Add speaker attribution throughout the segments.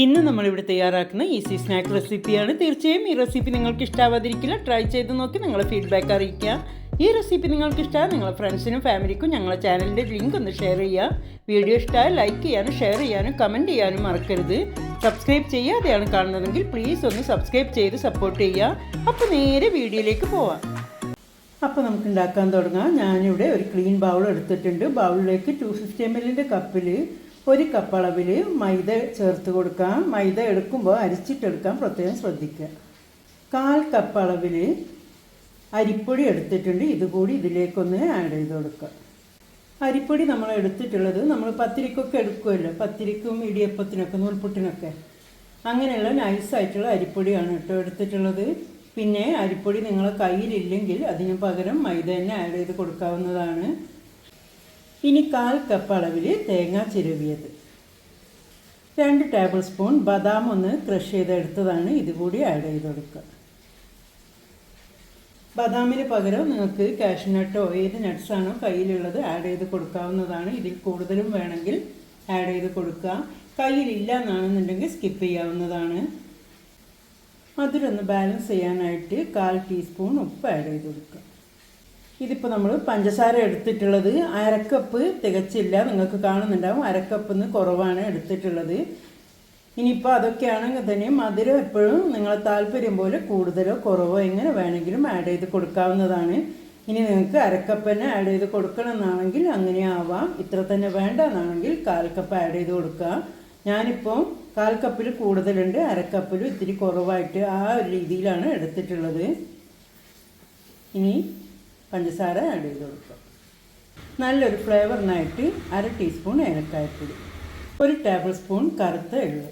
Speaker 1: ഇന്ന് നമ്മളിവിടെ തയ്യാറാക്കുന്ന ഈസി സ്നാക്ക് റെസിപ്പിയാണ്. തീർച്ചയായും ഈ റെസിപ്പി നിങ്ങൾക്ക് ഇഷ്ടാവാതിരിക്കില്ല. ട്രൈ ചെയ്ത് നോക്കി നിങ്ങളെ ഫീഡ്ബാക്ക് അറിയിക്കുക ഈ റെസിപ്പി നിങ്ങൾക്ക് ഇഷ്ടമായ നിങ്ങളെ ഫ്രണ്ട്സിനും ഫാമിലിക്കും ഞങ്ങളെ ചാനലിന്റെ ലിങ്ക് ഒന്ന് ഷെയർ ചെയ്യുക. വീഡിയോ ഇഷ്ടമായ ലൈക്ക് ചെയ്യാനും ഷെയർ ചെയ്യാനും കമന്റ് ചെയ്യാനും മറക്കരുത്. സബ്സ്ക്രൈബ് ചെയ്യാതെയാണ് കാണുന്നതെങ്കിൽ പ്ലീസ് ഒന്ന് സബ്സ്ക്രൈബ് ചെയ്ത് സപ്പോർട്ട് ചെയ്യുക. അപ്പോൾ നേരെ വീഡിയോയിലേക്ക് പോവാം. അപ്പോൾ നമുക്ക് ഉണ്ടാക്കാൻ തുടങ്ങാം. ഞാനിവിടെ ഒരു ക്ലീൻ ബൗൾ എടുത്തിട്ടുണ്ട്. ബൗളിലേക്ക് ടു ഫിഫ്റ്റി എം എല്ലിന്റെ കപ്പിൽ ഒരു കപ്പ് അളവിൽ മൈദ ചേർത്ത് കൊടുക്കാം. മൈദ എടുക്കുമ്പോൾ അരിച്ചിട്ടെടുക്കാൻ പ്രത്യേകം ശ്രദ്ധിക്കുക. കാൽ കപ്പ് അളവിൽ അരിപ്പൊടി എടുത്തിട്ടുണ്ട്. ഇതുകൂടി ഇതിലേക്കൊന്ന് ആഡ് ചെയ്ത് കൊടുക്കുക. അരിപ്പൊടി നമ്മൾ എടുത്തിട്ടുള്ളത് നമ്മൾ പത്തിരിക്കൊക്കെ എടുക്കുമല്ലോ പത്തിരിക്കും ഇടിയപ്പത്തിനൊക്കെ നൂൽപുട്ടിനൊക്കെ. അങ്ങനെയുള്ള നൈസായിട്ടുള്ള അരിപ്പൊടിയാണ് കേട്ടോ എടുത്തിട്ടുള്ളത്. പിന്നെ അരിപ്പൊടി നിങ്ങളെ കയ്യിലില്ലെങ്കിൽ അതിന് പകരം മൈദ തന്നെ ആഡ് ചെയ്ത് കൊടുക്കാവുന്നതാണ്. ഇനി കാൽ കപ്പ് അളവിൽ തേങ്ങ ചിരവിയത്. രണ്ട് ടേബിൾ സ്പൂൺ ബദാം ഒന്ന് ക്രഷ് ചെയ്തെടുത്തതാണ് ഇതുകൂടി ആഡ് ചെയ്ത് കൊടുക്കുക ബദാമിന് പകരം നിങ്ങൾക്ക് കാഷ്നട്ടോ ഏത് നട്ട്സാണോ കയ്യിലുള്ളത് ആഡ് ചെയ്ത് കൊടുക്കാവുന്നതാണ്. ഇതിൽ കൂടുതലും വേണമെങ്കിൽ ആഡ് ചെയ്ത് കൊടുക്കുക. കയ്യിലില്ല എന്നാണെന്നുണ്ടെങ്കിൽ സ്കിപ്പ് ചെയ്യാവുന്നതാണ്. മധുരം ഒന്ന് ബാലൻസ് ചെയ്യാനായിട്ട് കാൽ ടീസ്പൂൺ ഉപ്പ് ആഡ് ചെയ്ത് കൊടുക്കുക. ഇതിപ്പോൾ നമ്മൾ പഞ്ചസാര എടുത്തിട്ടുള്ളത് അരക്കപ്പ് തികച്ചില്ല. നിങ്ങൾക്ക് കാണുന്നുണ്ടാവും. അരക്കപ്പിന്ന് കുറവാണ് എടുത്തിട്ടുള്ളത്. ഇനിയിപ്പോൾ അതൊക്കെയാണെങ്കിൽ തന്നെ മധുരം എപ്പോഴും നിങ്ങളെ താല്പര്യം പോലെ കൂടുതലോ കുറവോ എങ്ങനെ വേണമെങ്കിലും ആഡ് ചെയ്ത് കൊടുക്കാവുന്നതാണ്. ഇനി നിങ്ങൾക്ക് അരക്കപ്പ് തന്നെ ആഡ് ചെയ്ത് കൊടുക്കണം എന്നാണെങ്കിൽ അങ്ങനെ ആവാം. ഇത്ര തന്നെ വേണ്ട എന്നാണെങ്കിൽ കാൽ കപ്പ് ആഡ് ചെയ്ത് കൊടുക്കുക. ഞാനിപ്പോൾ കാൽ കപ്പിൽ കൂടുതലുണ്ട്. അരക്കപ്പിലും ഇത്തിരി കുറവായിട്ട് ആ ഒരു രീതിയിലാണ് എടുത്തിട്ടുള്ളത്. ഇനി പഞ്ചസാര ആഡ് ചെയ്ത് കൊടുക്കുക. നല്ലൊരു ഫ്ലേവറിനായിട്ട് അര ടീസ്പൂൺ ഏലക്കായപ്പൊടി ഒരു ടേബിൾ സ്പൂൺ കറുത്ത എള്ള്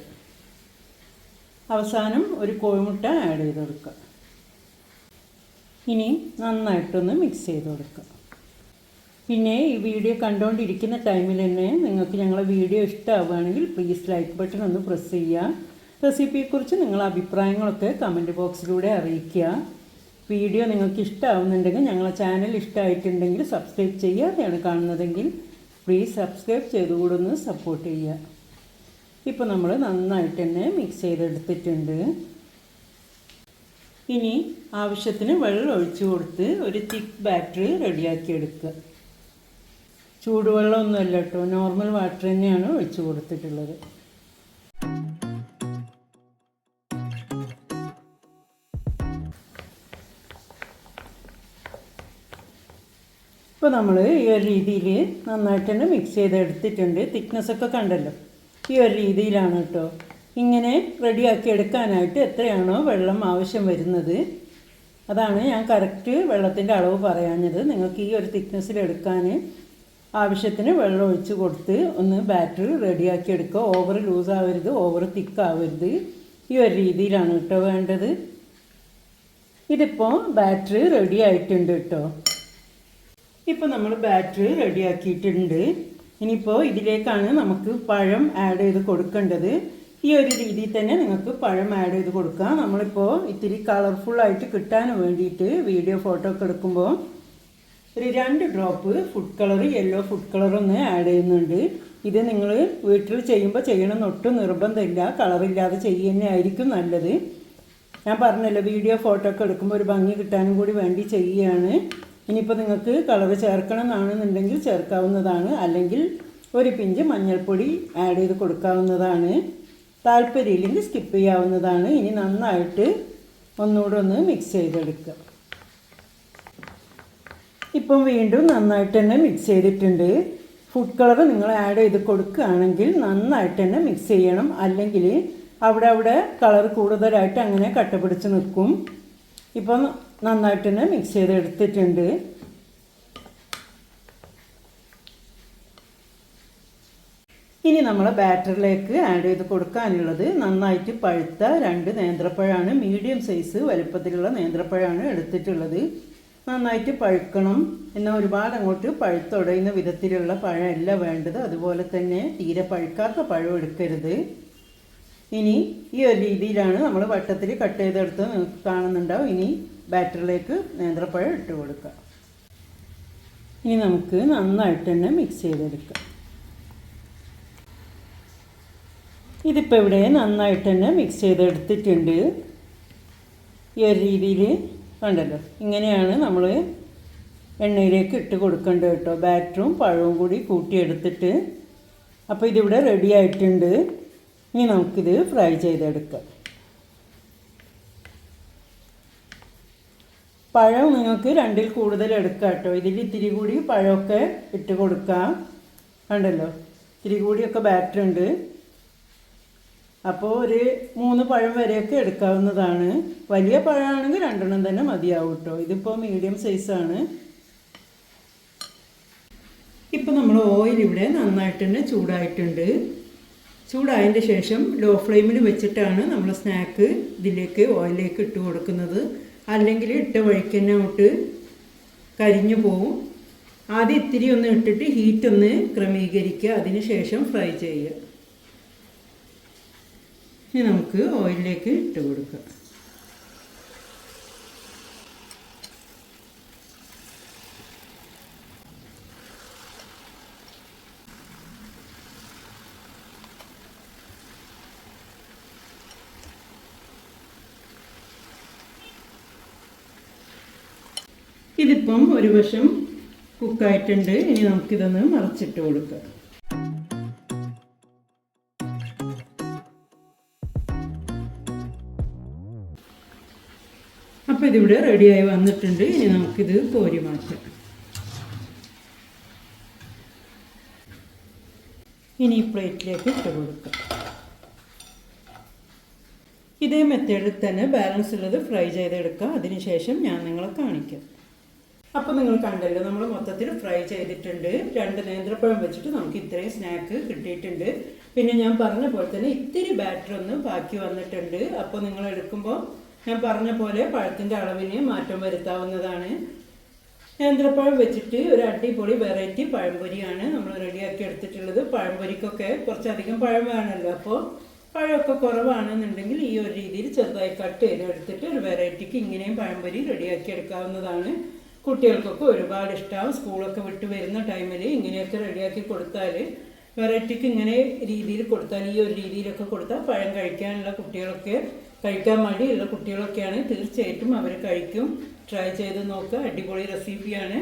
Speaker 1: അവസാനം ഒരു കോഴിമുട്ട ആഡ് ചെയ്ത് കൊടുക്കുക. ഇനി നന്നായിട്ടൊന്ന് മിക്സ് ചെയ്ത് കൊടുക്കുക. പിന്നെ ഈ വീഡിയോ കണ്ടുകൊണ്ടിരിക്കുന്ന ടൈമിൽ തന്നെ നിങ്ങൾക്ക് ഞങ്ങളെ വീഡിയോ ഇഷ്ടമാവുകയാണെങ്കിൽ പ്ലീസ് ലൈക്ക് ബട്ടൺ ഒന്ന് പ്രസ് ചെയ്യുക. റെസിപ്പിയെക്കുറിച്ച് നിങ്ങളുടെ അഭിപ്രായങ്ങളൊക്കെ കമന്റ് ബോക്സിലൂടെ അറിയിക്കുക. വീഡിയോ നിങ്ങൾക്ക് ഇഷ്ടമാവുന്നുണ്ടെങ്കിൽ ഞങ്ങളെ ചാനൽ ഇഷ്ടമായിട്ടുണ്ടെങ്കിൽ സബ്സ്ക്രൈബ് ചെയ്യാതെയാണ് കാണുന്നതെങ്കിൽ പ്ലീസ് സബ്സ്ക്രൈബ് ചെയ്തുകൂടെ ഒന്ന് സപ്പോർട്ട് ചെയ്യുക. ഇപ്പോൾ നമ്മൾ നന്നായിട്ട് തന്നെ മിക്സ് ചെയ്തെടുത്തിട്ടുണ്ട്. ഇനി ആവശ്യത്തിന് വെള്ളം ഒഴിച്ചു കൊടുത്ത് ഒരു തിക്ക് ബാറ്ററി റെഡിയാക്കി എടുക്കുക. ചൂടുവെള്ളമൊന്നുമല്ല കേട്ടോ നോർമൽ വാട്ടർ തന്നെയാണ് ഒഴിച്ചു കൊടുത്തിട്ടുള്ളത്. ഇപ്പോൾ നമ്മൾ ഈ ഒരു രീതിയിൽ നന്നായിട്ട് തന്നെ മിക്സ് ചെയ്ത് എടുത്തിട്ടുണ്ട് തിക്നെസ് ഒക്കെ കണ്ടല്ലോ. ഈ ഒരു രീതിയിലാണ് കേട്ടോ ഇങ്ങനെ റെഡിയാക്കി എടുക്കാനായിട്ട് എത്രയാണോ വെള്ളം ആവശ്യം വരുന്നത്. അതാണ് ഞാൻ കറക്റ്റ് വെള്ളത്തിന്റെ അളവ് പറയാഞ്ഞത്. നിങ്ങൾക്ക് ഈ ഒരു തിക്നെസ്സിൽ എടുക്കാൻ ആവശ്യത്തിന് വെള്ളം ഒഴിച്ച് കൊടുത്ത് ഒന്ന് ബാറ്ററി റെഡിയാക്കി എടുക്കുക. ഓവർ ലൂസ് ആവരുത് ഓവർ തിക്ക് ആവരുത്. ഈ ഒരു രീതിയിലാണ് കേട്ടോ വേണ്ടത്. ഇതിപ്പോൾ ബാറ്ററി റെഡി ആയിട്ടുണ്ട് കേട്ടോ ഇപ്പോൾ നമ്മൾ ബാറ്റർ റെഡിയാക്കിയിട്ടുണ്ട്. ഇനിയിപ്പോൾ ഇതിലേക്കാണ് നമുക്ക് പഴം ആഡ് ചെയ്ത് കൊടുക്കേണ്ടത്. ഈ ഒരു രീതിയിൽ തന്നെ നിങ്ങൾക്ക് പഴം ആഡ് ചെയ്ത് കൊടുക്കാം. നമ്മളിപ്പോൾ ഇത്തിരി കളർഫുള്ളായിട്ട് കിട്ടാൻ വേണ്ടിയിട്ട് വീഡിയോ ഫോട്ടോ ഒക്കെ എടുക്കുമ്പോൾ ഒരു രണ്ട് drop food colour yellow food colour ഒന്ന് ആഡ് ചെയ്യുന്നുണ്ട്. ഇത് നിങ്ങൾ വീട്ടിൽ ചെയ്യുമ്പോൾ ചെയ്യണമെന്ന് ഒട്ടും നിർബന്ധമില്ല. കളറില്ലാതെ ചെയ്യുന്നതന്നെ ആയിരിക്കും നല്ലത്. ഞാൻ പറഞ്ഞല്ലോ വീഡിയോ ഫോട്ടോ ഒക്കെ എടുക്കുമ്പോൾ ഒരു ഭംഗി കിട്ടാനും കൂടി വേണ്ടി ചെയ്യുകയാണ്. ഇനിയിപ്പോൾ നിങ്ങൾക്ക് കളർ ചേർക്കണം എന്നാണെന്നുണ്ടെങ്കിൽ ചേർക്കാവുന്നതാണ്. അല്ലെങ്കിൽ ഒരു പിഞ്ച് മഞ്ഞൾപ്പൊടി ആഡ് ചെയ്ത് കൊടുക്കാവുന്നതാണ്. താല്പര്യമില്ലെങ്കിൽ സ്കിപ്പ് ചെയ്യാവുന്നതാണ്. ഇനി നന്നായിട്ട് ഒന്നുകൂടെ ഒന്ന് മിക്സ് ചെയ്തെടുക്കുക ഇപ്പം വീണ്ടും നന്നായിട്ട് തന്നെ മിക്സ് ചെയ്തിട്ടുണ്ട്. ഫുഡ് കളർ നിങ്ങൾ ആഡ് ചെയ്ത് കൊടുക്കുകയാണെങ്കിൽ നന്നായിട്ട് തന്നെ മിക്സ് ചെയ്യണം. അല്ലെങ്കിൽ അവിടെ അവിടെ കളർ കൂടുതലായിട്ട് അങ്ങനെ കട്ട പിടിച്ച് നിൽക്കും. ഇപ്പം നന്നായിട്ട് തന്നെ മിക്സ് ചെയ്ത് എടുത്തിട്ടുണ്ട് ഇനി നമ്മൾ ബാറ്ററിലേക്ക് ആഡ് ചെയ്ത് കൊടുക്കാനുള്ളത് നന്നായിട്ട് പഴുത്ത രണ്ട് നേന്ത്രപ്പഴമാണ് മീഡിയം സൈസ് വലുപ്പത്തിലുള്ള നേന്ത്രപ്പഴമാണ് എടുത്തിട്ടുള്ളത്. നന്നായിട്ട് പഴുക്കണം എന്നാൽ ഒരുപാട് അങ്ങോട്ട് പഴുത്തുടയുന്ന വിധത്തിലുള്ള പഴമല്ല വേണ്ടത്. അതുപോലെ തന്നെ തീരെ പഴുക്കാത്ത പഴം എടുക്കരുത്. ഇനി ഈ ഒരു രീതിയിലാണ് നമ്മൾ വട്ടത്തിൽ കട്ട് ചെയ്തെടുത്ത് കാണുന്നുണ്ടാവും. ഇനി ബാറ്ററിലേക്ക് നേന്ത്രപ്പഴം ഇട്ട് കൊടുക്കുക. ഇനി നമുക്ക് നന്നായിട്ട് തന്നെ മിക്സ് ചെയ്തെടുക്കാം. ഇതിപ്പോൾ ഇവിടെ നന്നായിട്ട് തന്നെ മിക്സ് ചെയ്തെടുത്തിട്ടുണ്ട്. ഈ ഒരു രീതിയിൽ കണ്ടല്ലോ. ഇങ്ങനെയാണ് നമ്മൾ എണ്ണയിലേക്ക് ഇട്ട് കൊടുക്കേണ്ടത് കേട്ടോ. ബാറ്ററും പഴവും കൂടി കൂട്ടിയെടുത്തിട്ട്. അപ്പോൾ ഇതിവിടെ റെഡി ആയിട്ടുണ്ട്. ഇനി നമുക്കിത് ഫ്രൈ ചെയ്തെടുക്കാം. പഴം നിങ്ങൾക്ക് രണ്ടിൽ കൂടുതൽ എടുക്കാം കേട്ടോ. ഇതിൽ ഇത്തിരി കൂടി പഴമൊക്കെ ഇട്ട് കൊടുക്കാം. കണ്ടല്ലോ? ഇത്തിരി കൂടിയൊക്കെ ബാറ്റർ ഉണ്ട്. അപ്പോൾ ഒരു മൂന്ന് പഴം വരെയൊക്കെ എടുക്കാവുന്നതാണ്. വലിയ പഴമാണെങ്കിൽ രണ്ടെണ്ണം തന്നെ മതിയാവും കേട്ടോ. ഇതിപ്പോൾ മീഡിയം സൈസാണ് ഇപ്പോൾ നമ്മൾ ഓയിൽ ഇവിടെ നന്നായിട്ട് തന്നെ ചൂടായിട്ടുണ്ട്. ചൂടായതിന്റെ ശേഷം ലോ ഫ്ലെയിമിൽ വെച്ചിട്ടാണ് നമ്മൾ സ്നാക്ക് ഇതിലേക്ക് ഓയിലേക്ക് ഇട്ട് കൊടുക്കുന്നത്. അല്ലെങ്കിൽ ഇട്ട വഴിക്ക് തന്നെ അങ്ങോട്ട് കരിഞ്ഞു പോവും. ആദ്യം ഇത്തിരി ഒന്ന് ഇട്ടിട്ട് ഹീറ്റ് ഒന്ന് ക്രമീകരിക്കുക. അതിന് ശേഷം ഫ്രൈ ചെയ്യുക. ഇനി നമുക്ക് ഓയിലിലേക്ക് ഇട്ട് കൊടുക്കാം ഇതിപ്പം ഒരു വശം കുക്കായിട്ടുണ്ട്. ഇനി നമുക്കിതൊന്ന് മറച്ചിട്ട് കൊടുക്കാം. അപ്പോൾ ഇതിവിടെ റെഡിയായി വന്നിട്ടുണ്ട്. ഇനി നമുക്കിത് കോരി മാറ്റാം. ഇനി പ്ലേറ്റിലേക്ക് ഇട്ട് കൊടുക്കാം. ഇതേ മെത്തേഡിൽ തന്നെ ബാലൻസ് ഉള്ളത് ഫ്രൈ ചെയ്തെടുക്കാം. അതിനുശേഷം ഞാൻ നിങ്ങളെ കാണിക്കാം. അപ്പോൾ നിങ്ങൾ കണ്ടല്ലോ നമ്മൾ മൊത്തത്തിൽ ഫ്രൈ ചെയ്തിട്ടുണ്ട്. രണ്ട് നേന്ത്രപ്പഴം വെച്ചിട്ട് നമുക്ക് ഇത്രയും സ്നാക്ക് കിട്ടിയിട്ടുണ്ട്. പിന്നെ ഞാൻ പറഞ്ഞ പോലെ തന്നെ ഇത്തിരി ബാറ്റർ ഒന്ന് ബാക്കി വന്നിട്ടുണ്ട്. അപ്പോൾ നിങ്ങൾ എടുക്കുമ്പോൾ ഞാൻ പറഞ്ഞ പോലെ പഴത്തിന്റെ അളവിന് മാറ്റം വരുത്താവുന്നതാണ്. നേന്ത്രപ്പഴം വെച്ചിട്ട് ഒരു അടിപൊളി വെറൈറ്റി പഴംപൊരിയാണ് നമ്മൾ റെഡിയാക്കി എടുത്തിട്ടുള്ളത്. പഴംപൊരിക്കൊക്കെ കുറച്ചധികം പഴം വേണമല്ലോ. അപ്പോൾ പഴമൊക്കെ കുറവാണെന്നുണ്ടെങ്കിൽ ഈ ഒരു രീതിയിൽ ചെറുതായി കട്ട് ചെയ്ത് എടുത്തിട്ട് ഒരു വെറൈറ്റിക്ക് ഇങ്ങനെയും പഴംപൊരി റെഡിയാക്കി എടുക്കാവുന്നതാണ്. കുട്ടികൾക്കൊക്കെ ഒരുപാട് ഇഷ്ടമാവും സ്കൂളൊക്കെ വിട്ട് വരുന്ന ടൈമിൽ ഇങ്ങനെയൊക്കെ റെഡിയാക്കി കൊടുത്താൽ വെറൈറ്റിക്ക് ഇങ്ങനെ രീതിയിൽ കൊടുത്താൽ ഈ ഒരു രീതിയിലൊക്കെ കൊടുത്താൽ പഴം കഴിക്കാനുള്ള കുട്ടികളൊക്കെ കഴിക്കാൻ മടിയുള്ള കുട്ടികളൊക്കെയാണ് തീർച്ചയായിട്ടും അവർ കഴിക്കും. ട്രൈ ചെയ്ത് നോക്കുക. അടിപൊളി റെസിപ്പിയാണ്.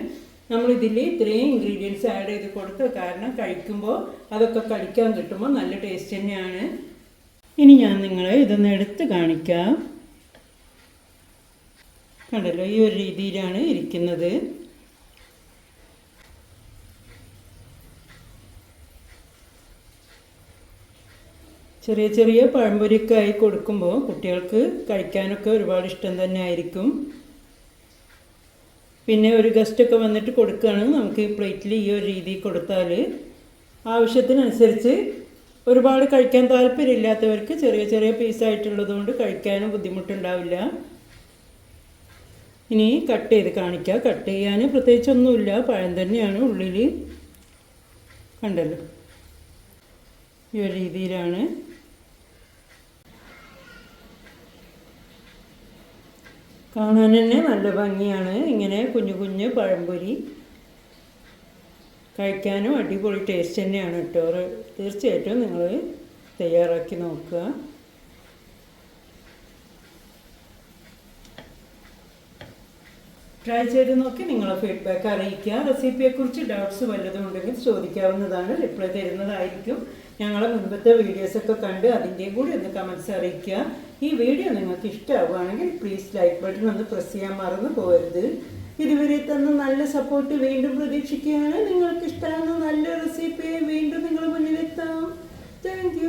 Speaker 1: നമ്മളിതിൽ ഇത്രയും ഇൻഗ്രീഡിയൻസ് ആഡ് ചെയ്ത് കൊടുക്കുക. കാരണം കഴിക്കുമ്പോൾ അതൊക്കെ കഴിക്കാൻ കിട്ടുമ്പോൾ നല്ല ടേസ്റ്റ് തന്നെയാണ്. ഇനി ഞാൻ നിങ്ങളെ ഇതൊന്ന് എടുത്ത് കാണിക്കാം. കണ്ടല്ലോ ഈ ഒരു രീതിയിലാണ് ഇരിക്കുന്നത്. ചെറിയ ചെറിയ പഴംപൊരിയൊക്കെ ആയി കൊടുക്കുമ്പോൾ കുട്ടികൾക്ക് കഴിക്കാനൊക്കെ ഒരുപാട് ഇഷ്ടം തന്നെ ആയിരിക്കും. പിന്നെ ഒരു ഗസ്റ്റൊക്കെ വന്നിട്ട് കൊടുക്കുകയാണെങ്കിൽ നമുക്ക് ഈ പ്ലേറ്റിൽ ഈ ഒരു രീതിയിൽ കൊടുത്താൽ ആവശ്യത്തിനനുസരിച്ച് ഒരുപാട് കഴിക്കാൻ താല്പര്യമില്ലാത്തവർക്ക് ചെറിയ ചെറിയ പീസായിട്ടുള്ളത് കൊണ്ട് കഴിക്കാനും ബുദ്ധിമുട്ടുണ്ടാവില്ല. ഇനി കട്ട് ചെയ്ത് കാണിക്കുക കട്ട് ചെയ്യാൻ പ്രത്യേകിച്ചൊന്നുമില്ല. പഴം തന്നെയാണ് ഉള്ളിൽ കണ്ടല്ലോ. ഈ ഒരു രീതിയിലാണ്. കാണാൻ തന്നെ നല്ല ഭംഗിയാണ്. ഇങ്ങനെ കുഞ്ഞു കുഞ്ഞു പഴംപൊരി കഴിക്കാനും അടിപൊളി ടേസ്റ്റ് തന്നെയാണ് കേട്ടോ തീർച്ചയായിട്ടും നിങ്ങൾ തയ്യാറാക്കി നോക്കുക. ട്രൈ ചെയ്ത് നോക്കി നിങ്ങളെ ഫീഡ്ബാക്ക് അറിയിക്കുക. റെസിപ്പിയെക്കുറിച്ച് ഡൗട്ട്സ് വല്ലതും ഉണ്ടെങ്കിൽ ചോദിക്കാവുന്നതാണ്. റിപ്ലൈ തരുന്നതായിരിക്കും. ഞങ്ങളെ മുൻപത്തെ വീഡിയോസൊക്കെ കണ്ട് അതിന്റെ കൂടി ഒന്ന് കമൻസ് അറിയിക്കുക. ഈ വീഡിയോ നിങ്ങൾക്ക് ഇഷ്ടമാവുകയാണെങ്കിൽ പ്ലീസ് ലൈക്ക് ബട്ടൺ ഒന്ന് പ്രസ് ചെയ്യാൻ മറന്നു പോകരുത്. ഇതുവരെ തന്ന നല്ല സപ്പോർട്ട് വീണ്ടും പ്രതീക്ഷിക്കുകയാണ്. നിങ്ങൾക്ക് ഇഷ്ടമാകുന്ന നല്ല റെസിപ്പിയെ വീണ്ടും നിങ്ങളുടെ മുന്നിലെത്താം. താങ്ക്